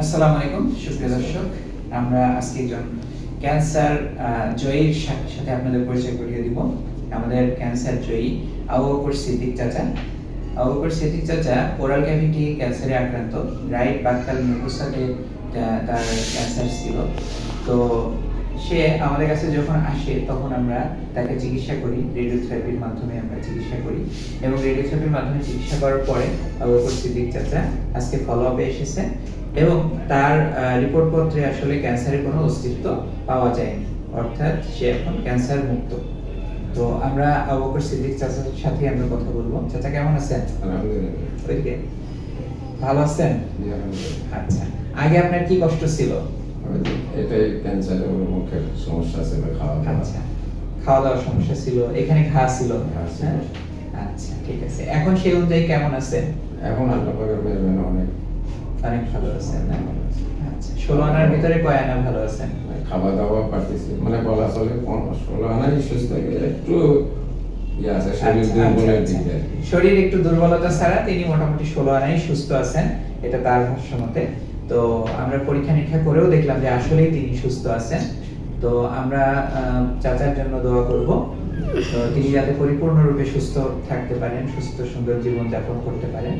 আসসালামু আলাইকুম, সুপ্রিয় দর্শক। আমরা আজকে একজন ক্যান্সার জয়ীর সাথে আপনাদের পরিচয় করিয়ে দিব। আমাদের ক্যান্সার জয়ী আবু বকর সিদ্দিক চাচা। আবু বকর সিদ্দিক চাচা ওরাল ক্যাভিটি ক্যান্সারে আক্রান্ত। রাইট বাক্কাল মুখোসাতে তার ক্যান্সার ছিল। তো সে আমাদের কাছে যখন আসে, তখন আমরা তাকে চিকিৎসা করি। রেডিওথেরাপির মাধ্যমে আমরা চিকিৎসা করি। এবং রেডিওথেরাপির মাধ্যমে চিকিৎসা করার পরে আবু বকর সিদ্দিক চাচা আজকে ফলো আপে এসেছে। এবং তার রিপোর্ট পত্রে আসলে ক্যান্সারের কোনো অস্তিত্ব পাওয়া যায়নি। অর্থাৎ সে এখন ক্যান্সার মুক্ত। তো আমরা আবু বকর সিদ্দিক চাচার সাথে আমরা কথা বলব। চাচা কেমন আছেন? ওইদিকে। ভালো আছেন? আচ্ছা। আগে আপনার কি কষ্ট ছিল? এটাই ক্যান্সারের মুখের সমস্যা ছিল খাওয়া আচ্ছা। খাওয়া দাওয়ার সমস্যা ছিল। এখানে ঘা ছিল। হ্যাঁ? আচ্ছা ঠিক আছে। এখন সেই অনুযায়ী কেমন আছেন? এখন আল্লাহ পাকের মেহরবানি অনেক অনেক ভালো আছেন আচ্ছা ষোলো আনার ভিতরে কয় আনা ভালো আছেন খাওয়া দাওয়া পারতেছি মানে বলা চলে ষোলো আনাই সুস্থ একটু ইয়ে শরীর আচ্ছা, আচ্ছা। শরীর একটু দুর্বলতা ছাড়া তিনি মোটামুটি ষোলো আনাই সুস্থ আছেন এটা তার ভাষ্য মতে তো আমরা পরীক্ষা নিরীক্ষা করেও দেখলাম যে আসলেই তিনি সুস্থ আছেন। তো আমরা চাচার জন্য দোয়া করব। তো তিনি যাতে পরিপূর্ণরূপে সুস্থ থাকতে পারেন সুস্থ সুন্দর জীবন যাপন করতে পারেন।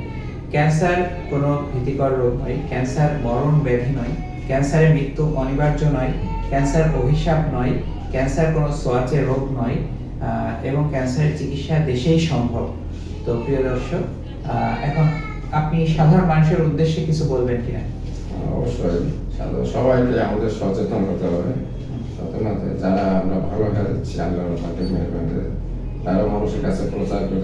ক্যান্সার কোনো ভীতিকর রোগ নয়, ক্যান্সার মরণ ব্যাধি নয় ক্যান্সারের মৃত্যু অনিবার্য নয়, ক্যান্সার অভিশাপ নয়, ক্যান্সার কোনো সোয়াচে রোগ নয় এবং ক্যান্সারের চিকিৎসা দেশেই সম্ভব। তো প্রিয় দর্শক এখন আপনি সাধারণ মানুষের উদ্দেশ্যে কিছু বলবেন কিনা? অবশ্যই সবাইকে আমাদের সচেতন হতে হবে, সচেতন যারা আমরা ভালো হয়ে যাচ্ছি আল্লাহ পাকের মেহরবানিতে তারা মানুষের কাছে প্রচার করে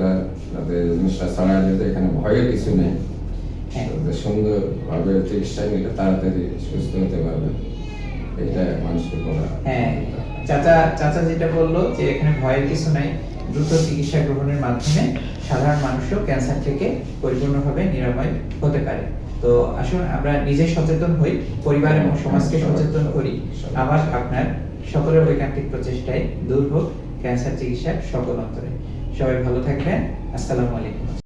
যাতে জিনিসটা ছড়ায় দিতে এখানে ভয়ের কিছু নেই। হ্যাঁ। যাতে সুন্দরভাবে চিকিৎসা নিলে তাড়াতাড়ি সুস্থ হতে পারবে এটা মানুষকে বলা হ্যাঁ। চাচা চাচা যেটা বলল যে এখানে ভয়ের কিছু নাই দ্রুত চিকিৎসা গ্রহণের মাধ্যমে সাধারণ মানুষও ক্যান্সার থেকে পরিপূর্ণভাবে নিরাময় হতে পারে। তো আসুন আমরা নিজে সচেতন হই পরিবার এবং সমাজকে সচেতন করি। আমার আপনার সকলের ঐকান্তিক প্রচেষ্টায় দূর হোক। ক্যান্সার চিকিৎসার সকল অন্তরে। সবাই ভালো থাকবেন। আসসালামু আলাইকুম।